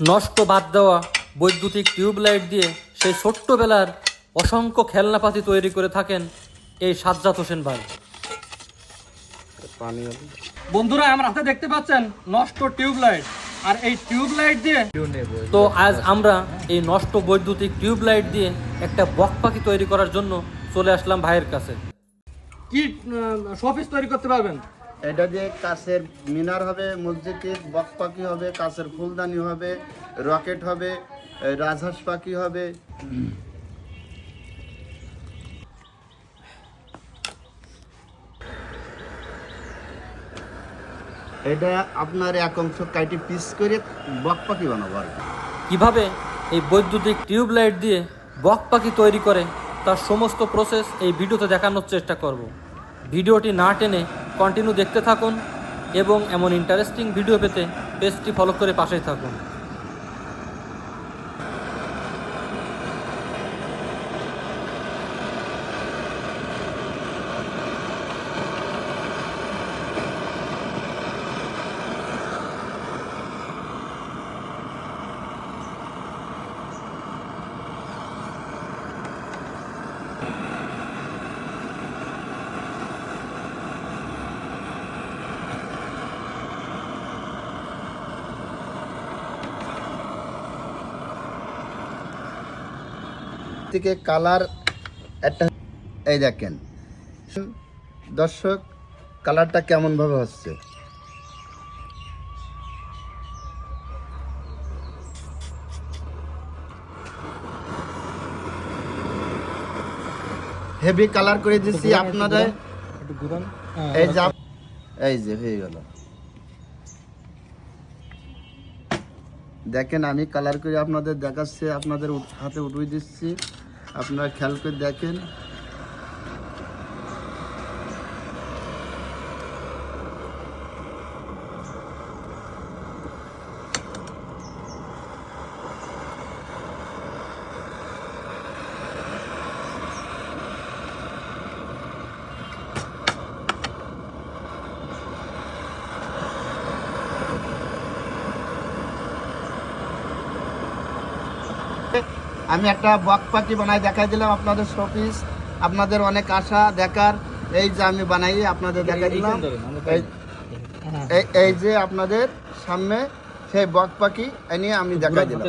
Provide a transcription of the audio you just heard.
নষ্ট বাদ দেওয়া বৈদ্যুতিক টিউবলাইট দিয়ে সেই ছোট্টবেলার অসংখ্য খেলনাপাতি তৈরি করে থাকেন এই সাজ্জাদ হোসেন ভাই। বন্ধুরা আমার হাতে দেখতে পাচ্ছেন নষ্ট টিউবলাইট। আর এই টিউবলাইট দিয়ে তো আজ আমরা এই নষ্ট বৈদ্যুতিক টিউবলাইট দিয়ে একটা বক পাখি তৈরি করার জন্য চলে আসলাম ভাইয়ের কাছে। কি শোপিস তৈরি করতে পারবেন? এটা দিয়ে কাছের মিনার হবে মসজিদের বক পাখি হবে, কাছের ফুলদানি হবে, রকেট হবে রাজহাঁস পাখি হবে এটা আপনার এক অংশ কাইটি পিস করে বক পাখি বানাবো আর। কীভাবে এই বৈদ্যুতিক টিউবলাইট দিয়ে বক পাখি তৈরি করে, তার সমস্ত প্রসেস এই ভিডিওতে দেখানোর চেষ্টা করব ভিডিওটি না টেনে কন্টিনিউ দেখতে থাকুন এবং এমন ইন্টারেস্টিং ভিডিও পেতে পেজটি ফলো করে পাশেই থাকুন। থেকে কালার একটা এই দেখেন। দর্শক কালারটা কেমন ভাবে হচ্ছে? হেভি কালার করে দিচ্ছি আপনারা এই যে এই যে হয়ে গেল। দেখেন আমি কালার করে আপনাদের দেখাচ্ছি আপনাদের হাতে উঠিয়ে দিচ্ছি। আপনারা খেয়াল করে দেখেন। আমি একটা বক পাখি বানাই দেখাই দিলাম আপনাদের শোপিস। আপনাদের অনেক আশা দেখার। এই যে আমি বানাই আপনাদের দেখাই দিলাম। এই- যে আপনাদের সামনে সেই বক পাখি এনে নিয়ে আমি দেখাই দিলাম।